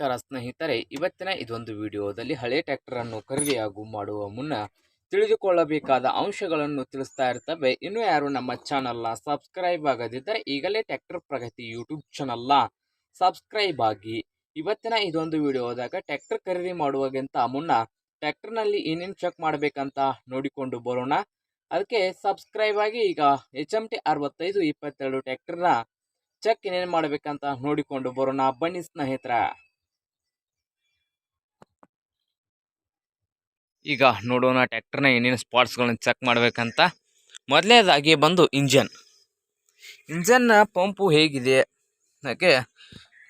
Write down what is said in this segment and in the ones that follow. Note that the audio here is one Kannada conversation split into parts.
ನಮಸ್ಕಾರ ಸ್ನೇಹಿತರೆ, ಇವತ್ತಿನ ಇದೊಂದು ವಿಡಿಯೋದಲ್ಲಿ ಹಳೆ ಖರೀದಿ ಹಾಗೂ ಮಾಡುವ ಮುನ್ನ ತಿಳಿದುಕೊಳ್ಳಬೇಕಾದ ಅಂಶಗಳನ್ನು ತಿಳಿಸ್ತಾ ಇರ್ತವೆ. ಇನ್ನು ಯಾರು ನಮ್ಮ ಚಾನಲ್ನ ಸಬ್ಸ್ಕ್ರೈಬ್ ಆಗದಿದ್ದರೆ ಈಗಲೇ ಟ್ರ್ಯಾಕ್ಟರ್ ಪ್ರಗತಿ ಯೂಟ್ಯೂಬ್ ಚಾನಲ್ನ ಸಬ್ಸ್ಕ್ರೈಬ್ ಆಗಿ ಇವತ್ತಿನ ಇದೊಂದು ವಿಡಿಯೋದಾಗ ಟ್ರ್ಯಾಕ್ಟರ್ ಖರೀದಿ ಮಾಡುವಾಗಿಂತ ಮುನ್ನ ಟ್ರ್ಯಾಕ್ಟರ್ನಲ್ಲಿ ಏನೇನು ಚೆಕ್ ಮಾಡಬೇಕಂತ ನೋಡಿಕೊಂಡು ಬರೋಣ. ಅದಕ್ಕೆ ಸಬ್ಸ್ಕ್ರೈಬ್ ಆಗಿ ಈಗ ಎಚ್ ಎಂ ಟಿ ಅರವತ್ತೈದು ಇಪ್ಪತ್ತೆರಡು ಟ್ಯಾಕ್ಟರ್ನ ಚೆಕ್ ಏನೇನು ಮಾಡಬೇಕಂತ ನೋಡಿಕೊಂಡು ಬರೋಣ. ಬನ್ನಿ ಸ್ನೇಹಿತರ. ಈಗ ನೋಡೋಣ ಟ್ಯಾಕ್ಟ್ರನ್ನ ಏನೇನು ಸ್ಪಾಟ್ಸ್ಗಳನ್ನ ಚೆಕ್ ಮಾಡಬೇಕಂತ. ಮೊದಲನೇದಾಗಿ ಬಂದು ಇಂಜನ್. ಇಂಜನ್ನ ಪಂಪು ಹೇಗಿದೆ? ಹಾಗೆ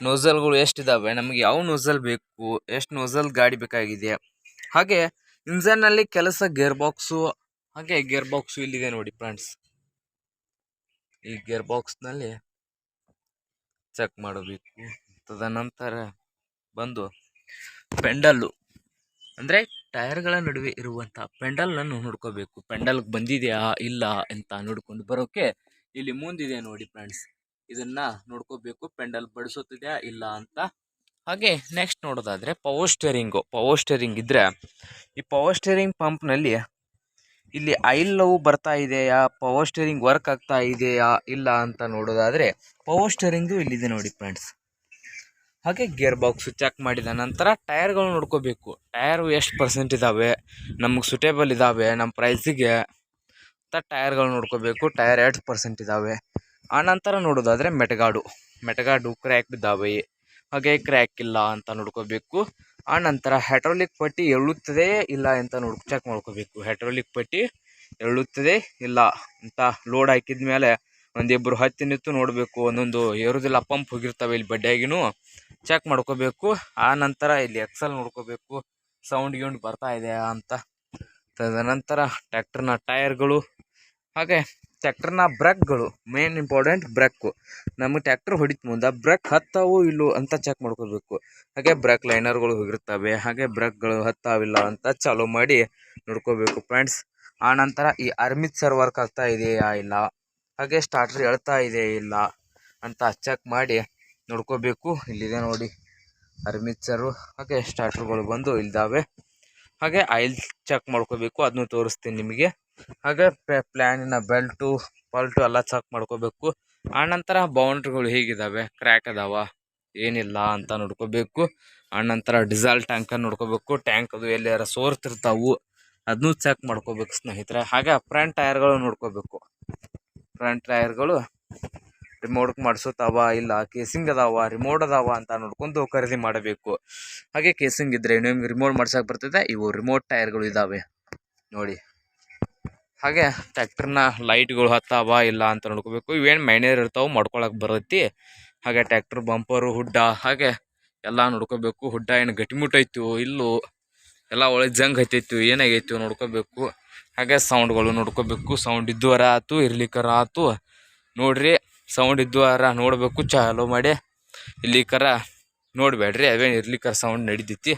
ನೋಝಲ್ಗಳು ಎಷ್ಟಿದ್ದಾವೆ ನಮಗೆ ಯಾವ ನೋಝಲ್ ಬೇಕು? ಎಷ್ಟು ನೋಸಲ್ ಗಾಡಿ ಬೇಕಾಗಿದೆ? ಹಾಗೆ ಇಂಜನ್ನಲ್ಲಿ ಕೆಲಸ ಗೇರ್ ಬಾಕ್ಸು, ಹಾಗೆ ಗೇರ್ ಬಾಕ್ಸು ಇಲ್ಲಿದೆ ನೋಡಿ ಫ್ರೆಂಡ್ಸ್. ಈ ಗೇರ್ ಬಾಕ್ಸ್ನಲ್ಲಿ ಚೆಕ್ ಮಾಡಬೇಕು. ತದನಂತರ ಬಂದು ಪೆಂಡಲ್ಲು. ಅಂದರೆ ಟೈರ್ಗಳ ನಡುವೆ ಇರುವಂಥ ಪೆಂಡಲನ್ನು ನೋಡ್ಕೋಬೇಕು. ಪೆಂಡಲ್ ಬಂದಿದೆಯಾ? ಇಲ್ಲ ಅಂತ ನೋಡ್ಕೊಂಡು ಬರೋಕೆ ಇಲ್ಲಿ ಮುಂದಿದೆ ನೋಡಿ ಫ್ರೆಂಡ್ಸ್. ಇದನ್ನ ನೋಡ್ಕೋಬೇಕು. ಪೆಂಡಲ್ ಬಡಿಸುತ್ತಿದೆಯಾ ಇಲ್ಲ ಅಂತ. ಹಾಗೆ ನೆಕ್ಸ್ಟ್ ನೋಡೋದಾದರೆ ಪವರ್ ಸ್ಟೇರಿಂಗು. ಪವರ್ ಸ್ಟೇರಿಂಗ್ ಇದ್ದರೆ ಈ ಪವರ್ ಸ್ಟೇರಿಂಗ್ ಪಂಪ್ನಲ್ಲಿ ಇಲ್ಲಿ ಆಯಿಲ್ ನೋವು ಬರ್ತಾ ಇದೆಯಾ? ಪವರ್ ಸ್ಟೇರಿಂಗ್ ವರ್ಕ್ ಆಗ್ತಾ ಇದೆಯಾ? ಇಲ್ಲ ಅಂತ ನೋಡೋದಾದರೆ ಪವರ್ ಸ್ಟೇರಿಂಗು ಇಲ್ಲಿದೆ ನೋಡಿ ಫ್ರೆಂಡ್ಸ್. ಹಾಗೆ ಗೇರ್ ಬಾಕ್ಸು ಚೆಕ್ ಮಾಡಿದ ನಂತರ ಟೈರ್ಗಳು ನೋಡ್ಕೋಬೇಕು. ಟೈರು ಎಷ್ಟು ಪರ್ಸೆಂಟ್ ಇದ್ದಾವೆ ನಮಗೆ ಸುಟೇಬಲ್ ಇದ್ದಾವೆ ನಮ್ಮ ಪ್ರೈಸಿಗೆ ಅಂತ ಟೈರ್ಗಳು ನೋಡ್ಕೋಬೇಕು. ಟೈರ್ ಎಷ್ಟು ಪರ್ಸೆಂಟ್ ಇದ್ದಾವೆ ಆನಂತರ ನೋಡೋದಾದರೆ ಮೆಟಗಾಡು. ಮೆಟಗಾಡು ಕ್ರ್ಯಾಕ್ ಬಿದ್ದಾವೆ ಹಾಗೆ ಕ್ರ್ಯಾಕ್ ಇಲ್ಲ ಅಂತ ನೋಡ್ಕೋಬೇಕು. ಆನಂತರ ಹೈಡ್ರಾಲಿಕ್ ಪಟ್ಟಿ ಎಳುತ್ತದೆ ಇಲ್ಲ ಅಂತ ನೋಡ್ ಚೆಕ್ ಮಾಡ್ಕೋಬೇಕು. ಹೈಡ್ರಾಲಿಕ್ ಪಟ್ಟಿ ಎಳುತ್ತದೆ ಇಲ್ಲ ಅಂತ ಲೋಡ್ ಹಾಕಿದ ಮೇಲೆ ಒಂದಿಬ್ಬರು ಹತ್ತಿ ನಿಂತು ನೋಡಬೇಕು. ಒಂದೊಂದು ಏರುದಿಲ್ಲ ಪಂಪ್ ಹೋಗಿರ್ತವೆ ಇಲ್ಲಿ ಬಡ್ಡಿಯಾಗಿನೂ ಚೆಕ್ ಮಾಡ್ಕೋಬೇಕು. ಆ ನಂತರ ಇಲ್ಲಿ ಎಕ್ಸಲ್ ನೋಡ್ಕೋಬೇಕು. ಸೌಂಡ್ ಗೀಂಡ್ ಬರ್ತಾ ಇದೆಯಾ ಅಂತ. ತದನಂತರ ಟ್ಯಾಕ್ಟರ್ನ ಟೈರ್ಗಳು ಹಾಗೆ ಟ್ಯಾಕ್ಟರ್ನ ಬ್ರೇಕ್ಗಳು ಮೇನ್ ಇಂಪಾರ್ಟೆಂಟ್ ಬ್ರೇಕು ನಮಗೆ ಟ್ಯಾಕ್ಟರ್ ಹೊಡಿತ ಮುಂದೆ ಬ್ರೇಕ್ ಹತ್ತಾವು ಇಲ್ಲೋ ಅಂತ ಚೆಕ್ ಮಾಡ್ಕೋಬೇಕು. ಹಾಗೆ ಬ್ರೇಕ್ ಲೈನರ್ಗಳು ಹೋಗಿರ್ತವೆ. ಹಾಗೆ ಬ್ರೇಕ್ಗಳು ಹತ್ತಾವಿಲ್ಲ ಅಂತ ಚಾಲೂ ಮಾಡಿ ನೋಡ್ಕೋಬೇಕು ಫ್ರೆಂಡ್ಸ್ ಆನಂತರ ಈ ಅರ್ಮಿಚರ್ ವರ್ಕ್ ಆಗ್ತಾ ಇದೆಯಾ ಇಲ್ಲ? ಹಾಗೆ ಸ್ಟಾರ್ಟರ್ ಎಳ್ತಾ ಇದೆಯಾ ಇಲ್ಲ ಅಂತ ಚೆಕ್ ಮಾಡಿ ನೋಡ್ಕೋಬೇಕು. ಇಲ್ಲಿದೆ ನೋಡಿ ಅರ್ಮಿಚರು ಹಾಗೆ ಸ್ಟಾರ್ಟರ್ಗಳು ಬಂದು ಇಲ್ದಾವೆ. ಹಾಗೆ ಆಯಿಲ್ ಚೆಕ್ ಮಾಡ್ಕೋಬೇಕು. ಅದನ್ನು ತೋರಿಸ್ತೀನಿ ನಿಮಗೆ. ಹಾಗೆ ಪ್ಲ್ಯಾನಿನ ಬೆಲ್ಟು ಪಲ್ಟು ಎಲ್ಲ ಚೆಕ್ ಮಾಡ್ಕೋಬೇಕು. ಆನಂತರ ಬೌಂಡ್ರಿಗಳು ಹೇಗಿದ್ದಾವೆ ಕ್ರ್ಯಾಕ್ ಅದಾವ? ಏನಿಲ್ಲ ಅಂತ ನೋಡ್ಕೋಬೇಕು. ಆನಂತರ ಡಿಸಲ್ ಟ್ಯಾಂಕ ನೋಡ್ಕೋಬೇಕು. ಟ್ಯಾಂಕ್ ಅದು ಎಲ್ಲಿಯಾರ ಸೋರ್ತಿರ್ತಾವು. ಅದನ್ನೂ ಚೆಕ್ ಮಾಡ್ಕೋಬೇಕು ಸ್ನೇಹಿತರೆ. ಹಾಗೆ ಫ್ರಂಟ್ ಟೈರ್ಗಳು ನೋಡ್ಕೋಬೇಕು. ಫ್ರಂಟ್ ಟೈರ್ಗಳು ರಿಮೋಟ್ ಮಾಡಿಸುತ್ತಾವ ಇಲ್ಲ ಕೇಸಿಂಗ್ ಅದಾವ ರಿಮೋಟ್ ಅದಾವ ಅಂತ ನೋಡ್ಕೊಂಡು ಖರೀದಿ ಮಾಡಬೇಕು. ಹಾಗೆ ಕೇಸಿಂಗ್ ಇದ್ದರೆ ನಿಮ್ಗೆ ರಿಮೋಟ್ ಮಾಡ್ಸೋಕೆ ಬರ್ತದೆ, ಇವು ರಿಮೋಟ್ ಟೈರ್ಗಳು ಇದ್ದಾವೆ ನೋಡಿ. ಹಾಗೆ ಟ್ಯಾಕ್ಟರ್ನ ಲೈಟ್ಗಳು ಹತ್ತಾವ, ಇಲ್ಲ ಅಂತ ನೋಡ್ಕೋಬೇಕು. ಇವೇನು ಮೈನೇರ್ ಇರ್ತಾವೆ ಮಾಡ್ಕೊಳಕ್ಕೆ ಬರುತ್ತೆ. ಹಾಗೆ ಟ್ಯಾಕ್ಟರ್ ಬಂಪರು ಹುಡ್ಡ, ಹಾಗೆ ಎಲ್ಲ ನೋಡ್ಕೋಬೇಕು. ಹುಡ್ಡ ಏನು ಗಟ್ಟಿಮುಟ್ಟೈತು ಇಲ್ಲೋ, ಎಲ್ಲ ಒಳ್ಳೆ ಜಂಗ್ ಹತ್ತೈತು, ಏನಾಗೈತು ನೋಡ್ಕೋಬೇಕು. ಹಾಗೆ ಸೌಂಡ್ಗಳು ನೋಡ್ಕೋಬೇಕು. ಸೌಂಡ್ ಇದ್ದುವರ ಆಯ್ತು ಇರ್ಲಿಕ್ಕರ ಆಯ್ತು ನೋಡ್ರಿ. ಸೌಂಡ್ ಇದ್ದುವರ ನೋಡಬೇಕು. ಚಾಲೋ ಮಾಡಿ. ಇಲ್ಲಿ ಇಲ್ಲಿಕರ ನೋಡಬೇಡ್ರಿ ಅವೇನು ಇರ್ಲಿಕ್ಕರ ಸೌಂಡ್ ನಡೀತೈತಿ.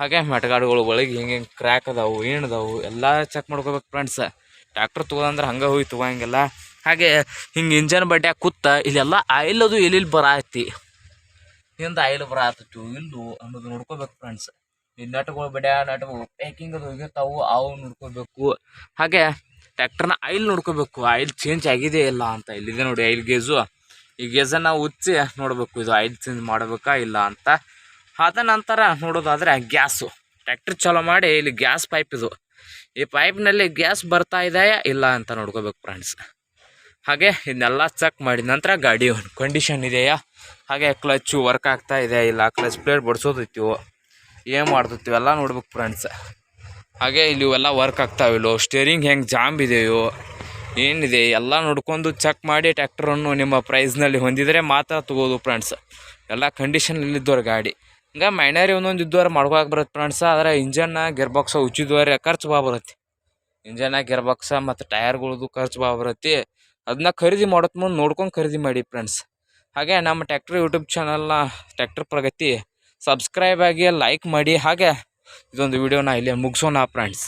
ಹಾಗೆ ಮೆಟಗಾಡುಗಳು ಒಳಗೆ ಹಿಂಗೆ ಹಿಂಗೆ ಕ್ರ್ಯಾಕ್ ಅದಾವು, ಏನು ಅದಾವು, ಎಲ್ಲ ಚೆಕ್ ಮಾಡ್ಕೋಬೇಕು ಫ್ರೆಂಡ್ಸ್ ಟ್ರ್ಯಾಕ್ಟರ್ ತೊಗೊಂಡ್ರೆ ಹಂಗೆ ಹೋಗಿ ತೊಗೊಂಗಿಲ್ಲ ಹಾಗೆ ಹಿಂಗೆ ಇಂಜನ್ ಬಡ್ಡ್ಯಾಗ ಕೂತ ಇಲ್ಲೆಲ್ಲ ಆಯಿಲ್ ಅದು ಎಲ್ಲೆಲ್ಲಿ ಬರಾತಿ ಹಿಂದೆ ಆಯಿಲ್ ಬರಾತಿತ್ತು ಇಲ್ಲು ಅನ್ನೋದು ನೋಡ್ಕೋಬೇಕು ಫ್ರೆಂಡ್ಸ್ ಈ ನಟ್ಗಳು ಬಡ್ಯಾ ನಟ್ಗಳು ಪ್ಯಾಕಿಂಗ್ ಅದು ಹೋಗಿರ್ತಾವು ಅವು ನೋಡ್ಕೋಬೇಕು. ಹಾಗೆ ಟ್ಯಾಕ್ಟರ್ನ ಆಯಿಲ್ ನೋಡ್ಕೋಬೇಕು. ಆಯಿಲ್ ಚೇಂಜ್ ಆಗಿದೆ ಇಲ್ಲ ಅಂತ. ಇಲ್ಲಿದೆ ನೋಡಿ ಆಯಿಲ್ ಗೇಜು. ಈ ಗೇಜನ್ನು ಉಚ್ಚಿ ನೋಡಬೇಕು. ಇದು ಆಯಿಲ್ ಚೇಂಜ್ ಮಾಡಬೇಕಾ ಇಲ್ಲ ಅಂತ. ಅದ ನಂತರ ನೋಡೋದಾದರೆ ಗ್ಯಾಸು. ಟ್ಯಾಕ್ಟ್ರ್ ಚಾಲೋ ಮಾಡಿ ಇಲ್ಲಿ ಗ್ಯಾಸ್ ಪೈಪ್ ಇದು. ಈ ಪೈಪ್ನಲ್ಲಿ ಗ್ಯಾಸ್ ಬರ್ತಾ ಇದೆಯಾ ಇಲ್ಲ ಅಂತ ನೋಡ್ಕೋಬೇಕು ಫ್ರೆಂಡ್ಸ್ ಹಾಗೆ ಇದನ್ನೆಲ್ಲ ಚೆಕ್ ಮಾಡಿದ ನಂತರ ಗಾಡಿ ಕಂಡೀಷನ್ ಇದೆಯಾ? ಹಾಗೆ ಕ್ಲಚ್ಚು ವರ್ಕ್ ಆಗ್ತಾ ಇದೆಯಾ ಇಲ್ಲ? ಕ್ಲಚ್ ಪ್ಲೇಟ್ ಬಡಿಸೋದಿತ್ತು ಏನು ಮಾಡ್ತಿತ್ತು ಎಲ್ಲ ನೋಡ್ಬೇಕು ಫ್ರೆಂಡ್ಸ್ ಹಾಗೆ ಇಲ್ಲಿ ಇವೆಲ್ಲ ವರ್ಕ್ ಆಗ್ತಾವಿಲ್ಲೋ ಸ್ಟೇರಿಂಗ್ ಹೆಂಗೆ ಜಾಮ್ ಇದೆಯೋ, ಏನಿದೆ, ಎಲ್ಲ ನೋಡ್ಕೊಂಡು ಚೆಕ್ ಮಾಡಿ ಟ್ಯಾಕ್ಟ್ರನ್ನು ನಿಮ್ಮ ಪ್ರೈಸ್ನಲ್ಲಿ ಹೊಂದಿದರೆ ಮಾತ್ರ ತಗೋದು ಫ್ರೆಂಡ್ಸ್ ಎಲ್ಲ ಕಂಡೀಷನಲ್ಲಿದ್ದವ್ರ ಗಾಡಿ. ಹಿಂಗೆ ಮೈನರಿ ಒಂದೊಂದು ಇದ್ದವ್ರು ಮಾಡ್ಕೊಳಕ್ಕೆ ಬರುತ್ತೆ ಫ್ರೆಂಡ್ಸ್ ಆದರೆ ಇಂಜನ್ನ ಗೇರ್ ಬಾಕ್ಸ ಉಚ್ಚಿದವ್ರೆ ಖರ್ಚು ಬಾ ಬರುತ್ತೆ. ಇಂಜನ್ನ ಬಾಕ್ಸ ಮತ್ತು ಟಯರ್ಗಳದ್ದು ಖರ್ಚು ಬಾ ಬರುತ್ತೆ. ಅದನ್ನ ಖರೀದಿ ಮಾಡೋದು ಮುಂದೆ ನೋಡ್ಕೊಂಡು ಖರೀದಿ ಮಾಡಿ ಫ್ರೆಂಡ್ಸ್ ಹಾಗೆ ನಮ್ಮ ಟ್ಯಾಕ್ಟ್ರ್ ಯೂಟ್ಯೂಬ್ ಚಾನಲ್ನ ಟ್ಯಾಕ್ಟ್ರ್ ಪ್ರಗತಿ ಸಬ್ಸ್ಕ್ರೈಬ್ ಆಗಿ ಲೈಕ್ ಮಾಡಿ, ಹಾಗೆ ಇದೊಂದು ವಿಡಿಯೋನ ಇಲ್ಲಿ ಮುಗಿಸೋಣ ಫ್ರೆಂಡ್ಸ್